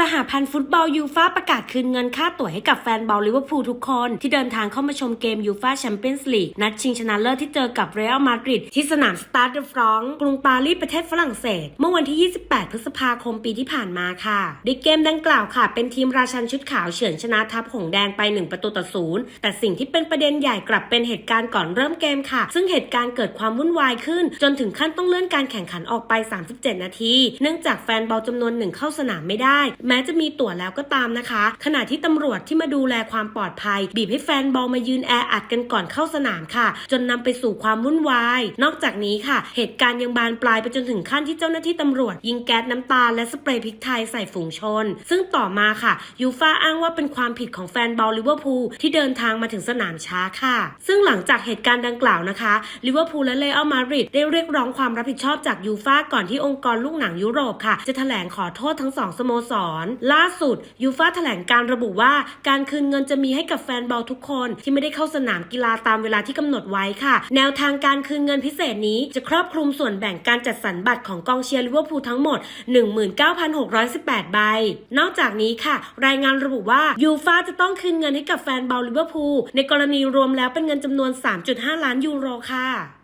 สหพันธ์ฟุตบอลยูฟาประกาศคืนเงินค่าตั๋วให้กับแฟนบอลลิเวอร์พูลทุกคน ที่เดินทางเข้ามาชมเกมยูฟาแชมเปี้ยนส์ลีกนัดชิงชนะเลิศที่เจอกับเรอัลมาดริดที่สนามสตาร์เดฟรองกรุงปารีสประเทศฝรั่งเศส เมื่อวันที่ 28 พฤษภาคมปีที่ผ่านมาค่ะในเกมดังกล่าวค่ะ เป็นทีมราชันชุดขาวเฉือนชนะทัพหงแดงไป 1 ประตูต่อศูนย์แต่สิ่งที่เป็นประเด็นใหญ่กลับเป็นเหตุการณ์ก่อนเริ่มเกมค่ะ ซึ่งเหตุการณ์เกิดความวุ่นวายขึ้น จนถึงขั้นต้องเลื่อนการแข่งขันออกไป 37 นาที เนื่องจากแฟนบอลจำนวนหนึ่งเข้าสนามไม่ได้แม้จะมีตั๋วแล้วก็ตามนะคะ ขณะที่ตำรวจที่มาดูแลความปลอดภัย บีบให้แฟนบอลมายืนแออัดกันก่อนเข้าสนามค่ะ จนนำไปสู่ความวุ่นวาย นอกจากนี้ค่ะ เหตุการณ์ยังบานปลายไปจนถึงขั้นที่เจ้าหน้าที่ตำรวจ ยิงแก๊สน้ำตาและสเปรย์พริกไทยใส่ฝูงชน ซึ่งต่อมาค่ะ ยูฟาอ้างว่าเป็นความผิดของแฟนบอลลิเวอร์พูลที่เดินทางมาถึงสนามช้าค่ะ ซึ่งหลังจากเหตุการณ์ดังกล่าวนะคะลิเวอร์พูลและเรอัลมาดริดได้เรียกร้องความรับผิดชอบจากยูฟาก่อนที่องค์กรลูกหนังยุโรปค่ะ จะแถลงขอโทษทั้งสองสโมสรล่าสุดยูฟาแถลงการระบุว่าการคืนเงินจะมีให้กับแฟนบอลทุกคนที่ไม่ได้เข้าสนามกีฬาตามเวลาที่กำหนดไว้ค่ะ แนวทางการคืนเงินพิเศษนี้จะครอบคลุมส่วนแบ่งการจัดสรรบัตรของกองเชียร์ลิเวอร์พูลทั้งหมด 19,618 ใบ นอกจากนี้ค่ะ รายงานระบุว่ายูฟาจะต้องคืนเงินให้กับแฟนบอลลิเวอร์พูลในกรณีรวมแล้วเป็นเงินจำนวน 3.5 ล้านยูโรค่ะ